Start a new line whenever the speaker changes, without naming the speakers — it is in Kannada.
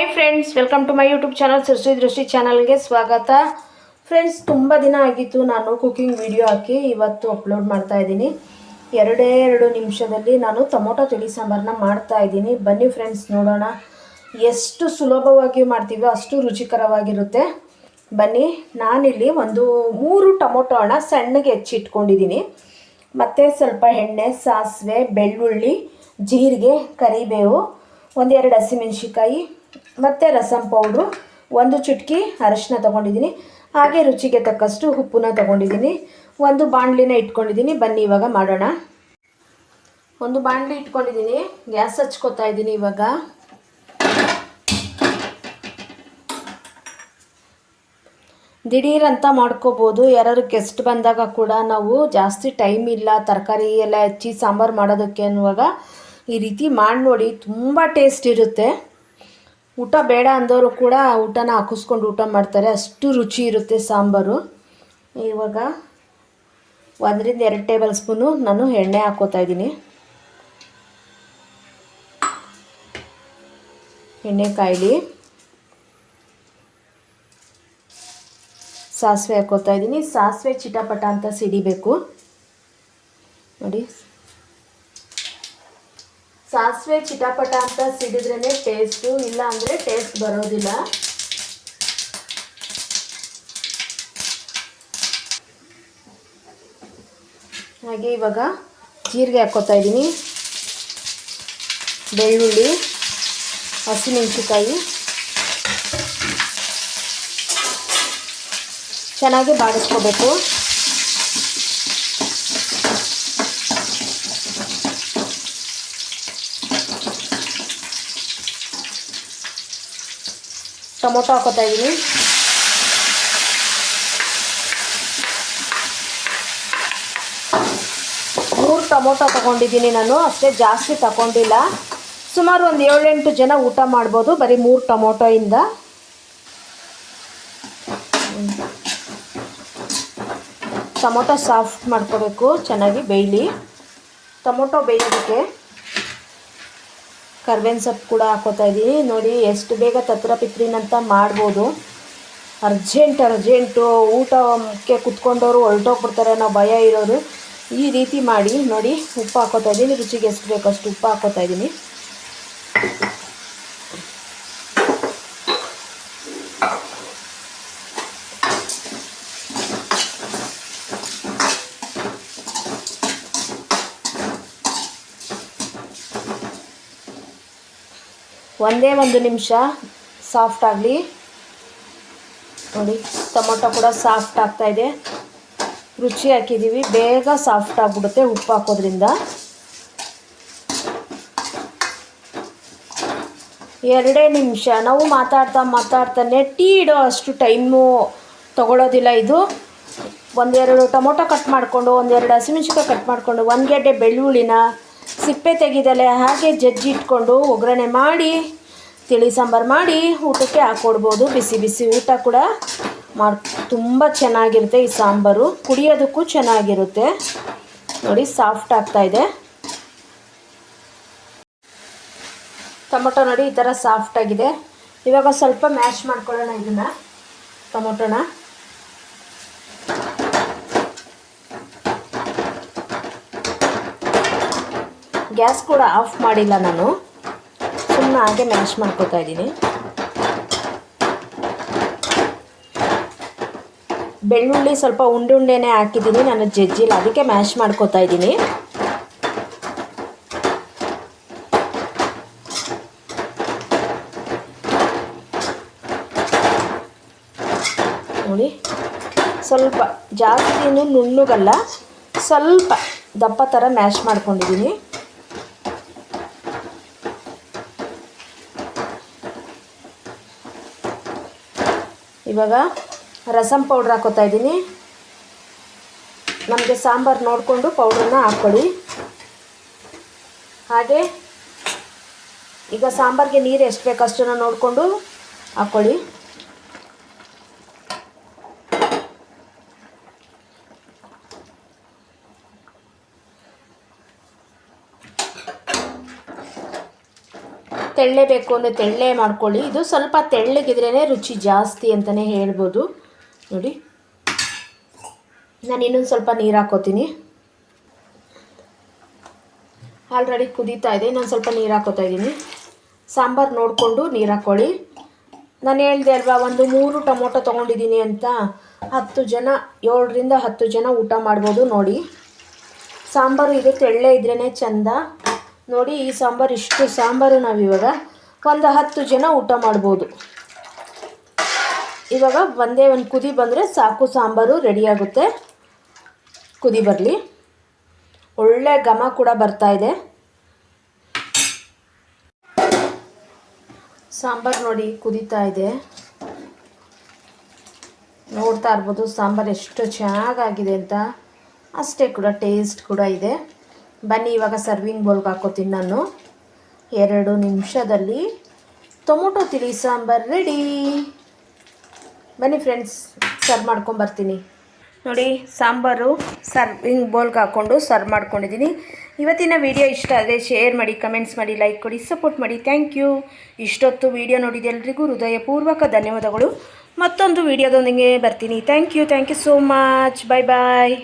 Hi friends welcome to my YouTube channel Srushti Drushti ಚಾನಲ್ಗೆ ಸ್ವಾಗತ. ಫ್ರೆಂಡ್ಸ್ ತುಂಬ ದಿನ ಆಗಿತ್ತು ನಾನು ಕುಕಿಂಗ್ ವಿಡಿಯೋ ಹಾಕಿ ಇವತ್ತು ಅಪ್ಲೋಡ್ ಮಾಡ್ತಾ ಇದ್ದೀನಿ. ಎರಡೇ ಎರಡು ನಿಮಿಷದಲ್ಲಿ ನಾನು ಟೊಮೊಟೊ, ತಿಳಿ ಸಾಂಬಾರನ್ನ ಮಾಡ್ತಾ ಇದ್ದೀನಿ. ಬನ್ನಿ ಫ್ರೆಂಡ್ಸ್ ನೋಡೋಣ. ಎಷ್ಟು ಸುಲಭವಾಗಿ ಮಾಡ್ತೀವೋ ಅಷ್ಟು ರುಚಿಕರವಾಗಿರುತ್ತೆ. ಬನ್ನಿ, ನಾನಿಲ್ಲಿ ಒಂದು ಮೂರು ಟೊಮೊಟೊ ಹಣ ಸಣ್ಣಗೆ ಹೆಚ್ಚಿಟ್ಕೊಂಡಿದ್ದೀನಿ. ಮತ್ತು ಸ್ವಲ್ಪ ಎಣ್ಣೆ, ಸಾಸಿವೆ, ಬೆಳ್ಳುಳ್ಳಿ, ಜೀರಿಗೆ, ಕರಿಬೇವು, ಒಂದೆರಡು ಹಸಿಮೆಣ್ಸಿಕಾಯಿ ಮತ್ತು ರಸಂ ಪೌಡ್ರು, ಒಂದು ಚುಟ್ಕಿ ಅರಶಿನ ತೊಗೊಂಡಿದ್ದೀನಿ. ಹಾಗೆ ರುಚಿಗೆ ತಕ್ಕಷ್ಟು ಉಪ್ಪನ್ನ ತೊಗೊಂಡಿದ್ದೀನಿ. ಒಂದು ಬಾಣಲಿನ ಇಟ್ಕೊಂಡಿದ್ದೀನಿ. ಬನ್ನಿ ಇವಾಗ ಮಾಡೋಣ. ಒಂದು ಬಾಣಲಿ ಇಟ್ಕೊಂಡಿದ್ದೀನಿ. ಗ್ಯಾಸ್ ಹಚ್ಕೋತಾ ಇದ್ದೀನಿ ಇವಾಗ. ದಿಢೀರಂತ ಮಾಡ್ಕೋಬೋದು. ಯಾರಾದ್ರು ಗೆಸ್ಟ್ ಬಂದಾಗ ಕೂಡ ನಾವು ಜಾಸ್ತಿ ಟೈಮ್ ಇಲ್ಲ. ತರಕಾರಿ ಎಲ್ಲ ಹೆಚ್ಚಿ ಸಾಂಬಾರು ಮಾಡೋದಕ್ಕೆ ಅನ್ನುವಾಗ ಈ ರೀತಿ ಮಾಡಿ ನೋಡಿ ತುಂಬ ಟೇಸ್ಟ್ ಇರುತ್ತೆ. ಊಟ ಬೇಡ ಅಂದವರು ಕೂಡ ಊಟನ ಹಾಕಿಸ್ಕೊಂಡು ಊಟ ಮಾಡ್ತಾರೆ. ಅಷ್ಟು ರುಚಿ ಇರುತ್ತೆ ಸಾಂಬಾರು. ಇವಾಗ ಒಂದರಿಂದ ಎರಡು ಟೇಬಲ್ ಸ್ಪೂನು ನಾನು ಎಣ್ಣೆ ಹಾಕೋತಾ ಇದ್ದೀನಿ. ಎಣ್ಣೆ ಕಾಯಿಲಿ ಸಾಸಿವೆ ಹಾಕೋತಾ ಇದ್ದೀನಿ. ಸಾಸಿವೆ ಚಿಟಪಟ ಅಂತ ಸಿಡಿಬೇಕು. ನೋಡಿ ಸಾಸಿವೆ ಚಿಟಪಟ ಅಂತ ಸಿಡಿದ್ರೇ ಟೇಸ್ಟು ಇಲ್ಲ ಅಂದರೆ ಟೇಸ್ಟ್ ಬರೋದಿಲ್ಲ. ಹಾಗೆ ಇವಾಗ ಜೀರಿಗೆ ಹಾಕ್ಕೋತಾ ಇದ್ದೀನಿ. ಬೆಳ್ಳುಳ್ಳಿ ಹಸಿಮೆಣಸಿಕಾಯಿ ಚೆನ್ನಾಗಿ ಬಾಡಿಸ್ಕೋಬೇಕು. ಟೊಮೊಟೊ ಹಾಕೋತಾ ಇದ್ದೀನಿ ಮೂರು ಟೊಮೊಟೊ ತಗೊಂಡಿದ್ದೀನಿ ನಾನು, ಅಷ್ಟೇ ಜಾಸ್ತಿ ತಗೊಂಡಿಲ್ಲ. ಸುಮಾರು ಒಂದು ಏಳೆಂಟು ಜನ ಊಟ ಮಾಡ್ಬೋದು, ಬರೀ ಮೂರು ಟೊಮೊಟೊಯಿಂದ. ಟೊಮೊಟೊ ಸಾಫ್ಟ್ ಮಾಡ್ಕೋಬೇಕು, ಚೆನ್ನಾಗಿ ಬೇಯಲಿ. ಟೊಮೊಟೊ ಬೇಯೋದಕ್ಕೆ. ಕರ್ಬೇವಿನ ಸೊಪ್ಪು ಕೂಡ ಹಾಕೋತಾ ಇದ್ದೀನಿ ನೋಡಿ, ಎಷ್ಟು ಬೇಗ ತತ್ರ ಪಿತ್ರಿನಂತ ಮಾಡ್ಬೋದು. ಅರ್ಜೆಂಟ್, ಅರ್ಜೆಂಟು ಊಟಕ್ಕೆ ಕುತ್ಕೊಂಡವರು ಹೊರಟೋಗ್ಬಿಡ್ತಾರೆ ಅನ್ನೋ ಭಯ ಇರೋರು ಈ ರೀತಿ ಮಾಡಿ, ನೋಡಿ, ಉಪ್ಪು ಹಾಕೋತಾ ಇದ್ದೀನಿ ರುಚಿಗೆ ಎಷ್ಟು ಬೇಕು ಅಷ್ಟು ಉಪ್ಪು ಹಾಕೋತಾ ಇದ್ದೀನಿ ಒಂದೇ ಒಂದು ನಿಮಿಷ ಸಾಫ್ಟ್ ಆಗಲಿ. ನೋಡಿ, ಟೊಮೊಟೊ ಕೂಡ ಸಾಫ್ಟ್ ಆಗ್ತಾ ಇದೆ. ರುಚಿ ಹಾಕಿದ್ದೀವಿ ಬೇಗ ಸಾಫ್ಟ್ ಆಗಿಬಿಡುತ್ತೆ ಉಪ್ಪು ಹಾಕೋದ್ರಿಂದ. ಎರಡೇ ನಿಮಿಷ. ನಾವು ಮಾತಾಡ್ತಾ ಮಾತಾಡ್ತಾನೆ ಟೀ ಇಡೋ ಅಷ್ಟು ಟೈಮು ತಗೊಳ್ಳೋದಿಲ್ಲ ಇದು. ಒಂದೆರಡು ಟೊಮೊಟೊ ಕಟ್ ಮಾಡಿಕೊಂಡು, ಒಂದೆರಡು ಹಸಿಮೆಣ್ಸಿಕಾಯಿ ಕಟ್ ಮಾಡಿಕೊಂಡು, ಒಂದು ಗೆಡ್ಡೆ ಬೆಳ್ಳುಳ್ಳಿನ ಸಿಪ್ಪೆ ತೆಗೆದಲೆ ಹಾಗೆ ಜಜ್ಜಿ ಇಟ್ಕೊಂಡು ಒಗ್ಗರಣೆ ಮಾಡಿ, ತಿಳಿ ಸಾಂಬಾರು ಮಾಡಿ ಊಟಕ್ಕೆ ಹಾಕ್ಕೊಡ್ಬೋದು ಬಿಸಿ ಬಿಸಿ ಊಟ ಕೂಡ ಮಾಡಿ, ತುಂಬ ಚೆನ್ನಾಗಿರುತ್ತೆ ಈ ಸಾಂಬಾರು. ಕುಡಿಯೋದಕ್ಕೂ ಚೆನ್ನಾಗಿರುತ್ತೆ. ನೋಡಿ, ಸಾಫ್ಟ್ ಆಗ್ತಾ ಇದೆ. ಟೊಮೊಟೊ ನೋಡಿ ಈ ಥರ ಸಾಫ್ಟ್ ಆಗಿದೆ. ಇವಾಗ ಸ್ವಲ್ಪ ಮ್ಯಾಶ್ ಮಾಡ್ಕೊಳ್ಳೋಣ ಇದನ್ನು, ಟೊಮೊಟೊನ. ಗ್ಯಾಸ್ ಕೂಡ ಆಫ್ ಮಾಡಿಲ್ಲ ನಾನು. ಸುಮ್ಮನೆ ಹಾಗೆ ಮ್ಯಾಶ್ ಮಾಡ್ಕೋತಾ ಇದ್ದೀನಿ. ಬೆಳ್ಳುಳ್ಳಿ ಸ್ವಲ್ಪ ಉಂಡೆ ಹಾಕಿದ್ದೀನಿ. ನಾನು ಜಜ್ಜಿಲ್ಲ. ಅದಕ್ಕೆ ಮ್ಯಾಶ್ ಮಾಡ್ಕೋತಾ ಇದ್ದೀನಿ. ನೋಡಿ. ಸ್ವಲ್ಪ ಜಾಸ್ತಿನೂ ನುಣ್ಣುಗಲ್ಲ. ಸ್ವಲ್ಪ ದಪ್ಪ ಥರ ಮ್ಯಾಶ್ ಮಾಡ್ಕೊಂಡಿದ್ದೀನಿ. ಇವಾಗ ರಸಮ್ ಪೌಡ್ರ್ ಹಾಕೋತಾ ಇದ್ದೀನಿ. ನಮಗೆ ಸಾಂಬಾರು ನೋಡಿಕೊಂಡು ಪೌಡ್ರನ್ನ ಹಾಕ್ಕೊಳ್ಳಿ. ಹಾಗೆ ಈಗ ಸಾಂಬಾರಿಗೆ ನೀರು ಎಷ್ಟು ಬೇಕು ಅಷ್ಟನ್ನು ನೋಡಿಕೊಂಡು ಹಾಕ್ಕೊಳ್ಳಿ. ತೆಳ್ಳೆ ಬೇಕು ಅಂದರೆ ತೆಳ್ಳೆ ಮಾಡ್ಕೊಳ್ಳಿ. ಇದು ಸ್ವಲ್ಪ ತೆಳ್ಳಗಿದ್ರೇ ರುಚಿ ಜಾಸ್ತಿ ಅಂತಲೇ ಹೇಳ್ಬೋದು. ನೋಡಿ. ನಾನು ಇನ್ನೊಂದು ಸ್ವಲ್ಪ ನೀರು ಹಾಕೋತೀನಿ. ಆಲ್ರೆಡಿ ಕುದೀತಾ ಇದೆ. ನಾನು ಸ್ವಲ್ಪ ನೀರು ಹಾಕೋತಾ ಇದ್ದೀನಿ. ಸಾಂಬಾರು ನೋಡಿಕೊಂಡು ನೀರು ಹಾಕ್ಕೊಳ್ಳಿ ನಾನು ಹೇಳಿದೆ ಅಲ್ವಾ, ಒಂದು ಮೂರು ಟೊಮೊಟೊ ತೊಗೊಂಡಿದ್ದೀನಿ ಅಂತ. ಹತ್ತು ಜನ, ಏಳರಿಂದ ಹತ್ತು ಜನ ಊಟ ಮಾಡ್ಬೋದು ನೋಡಿ. ಸಾಂಬಾರು ಇದು ತೆಳ್ಳೆ ಇದ್ರೇ ಚಂದ. ನೋಡಿ, ಈ ಸಾಂಬಾರು ಇಷ್ಟು ಸಾಂಬಾರು ನಾವು ಇವಾಗ ಒಂದು ಹತ್ತು ಜನ ಊಟ ಮಾಡ್ಬೋದು. ಇವಾಗ ಒಂದೇ ಒಂದು ಕುದಿ ಬಂದರೆ ಸಾಕು ಸಾಂಬಾರು ರೆಡಿಯಾಗುತ್ತೆ ಕುದಿ ಬರಲಿ. ಒಳ್ಳೆ ಘಮ ಕೂಡ ಬರ್ತಾ ಇದೆ. ಸಾಂಬಾರು ನೋಡಿ ಕುದೀತಾ ಇದೆ. ನೋಡ್ತಾ ಇರ್ಬೋದು ಸಾಂಬಾರು ಎಷ್ಟು ಚೆನ್ನಾಗಾಗಿದೆ ಅಂತ. ಅಷ್ಟೇ ಕೂಡ ಟೇಸ್ಟ್ ಕೂಡ ಇದೆ. ಬನ್ನಿ, ಇವಾಗ ಸರ್ವಿಂಗ್ ಬೌಲ್ಗೆ ಹಾಕೋತೀನಿ ನಾನು. ಎರಡು ನಿಮಿಷದಲ್ಲಿ ಟೊಮೊಟೊ ತಿಳಿ, ಸಾಂಬಾರು ರೆಡಿ ಬನ್ನಿ ಫ್ರೆಂಡ್ಸ್ ಸರ್ವ್ ಮಾಡ್ಕೊಂಬರ್ತೀನಿ ನೋಡಿ, ಸಾಂಬಾರು ಸರ್ವಿಂಗ್ ಬೌಲ್ಗೆ ಹಾಕ್ಕೊಂಡು ಸರ್ವ್ ಮಾಡ್ಕೊಂಡಿದ್ದೀನಿ. ಇವತ್ತಿನ ವಿಡಿಯೋ ಇಷ್ಟ ಆದರೆ ಶೇರ್ ಮಾಡಿ ಕಮೆಂಟ್ಸ್ ಮಾಡಿ ಲೈಕ್ ಕೊಡಿ ಸಪೋರ್ಟ್ ಮಾಡಿ. ಥ್ಯಾಂಕ್ ಯು ಇಷ್ಟೊತ್ತು ವಿಡಿಯೋ ನೋಡಿದ ಎಲ್ರಿಗೂ ಹೃದಯಪೂರ್ವಕ ಧನ್ಯವಾದಗಳು. ಮತ್ತೊಂದು ವಿಡಿಯೋದೊಂದಿಗೆ ಬರ್ತೀನಿ. Thank you thank you so much bye bye